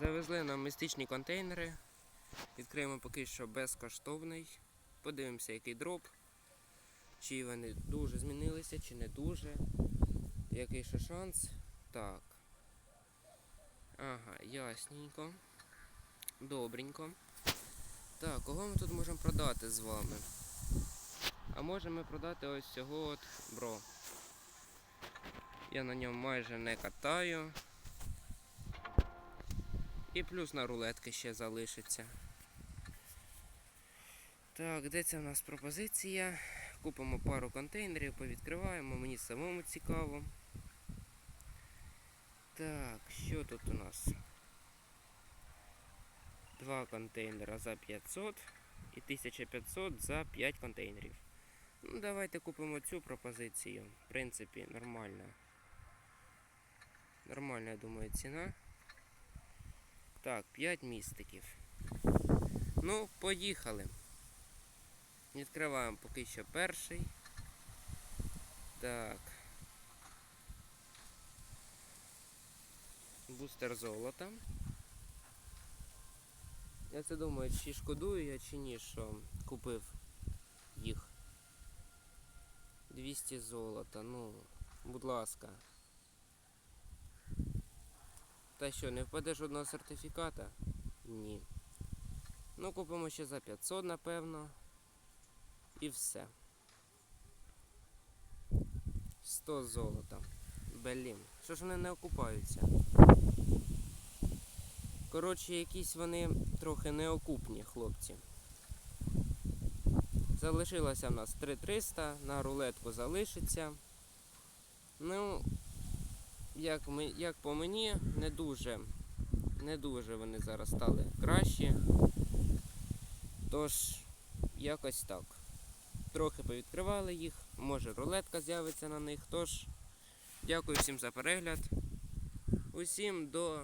Завезли нам містичні контейнери. Відкриємо поки що безкоштовний. Подивимося, який дроп. Чи вони дуже змінилися, чи не дуже. Який ще шанс? Так. Ага, ясненько. Добренько. Так, кого ми тут можемо продати з вами? А можемо продати ось цього от бро. Я на ньому майже не катаю. І плюс на рулетки ще залишиться. Так, де це в нас пропозиція? Купимо пару контейнерів, повідкриваємо, мені самому цікаво. Так, що тут у нас? Два контейнера за 500 і 1500 за 5 контейнерів. Ну, давайте купимо цю пропозицію. В принципі, нормальна. Нормальна, я думаю, ціна. Так, 5 містиків. Ну, поїхали. Відкриваємо поки що перший. Так. Бустер золота. Я це думаю, чи шкодую я, чи ні, що купив їх. 200 золота, ну, будь ласка. Та що, не впаде жодного сертифіката? Ні. Ну, купимо ще за 500, напевно. І все. 100 золота. Блін. Що ж вони не окупаються? Коротше, якісь вони трохи неокупні, хлопці. Залишилося в нас 3300, на рулетку залишиться. Ну, як, ми, як по мені, не дуже, не дуже вони зараз стали кращі. Тож, якось так. Трохи повідкривали їх, може рулетка з'явиться на них. Тож, дякую всім за перегляд. Усім до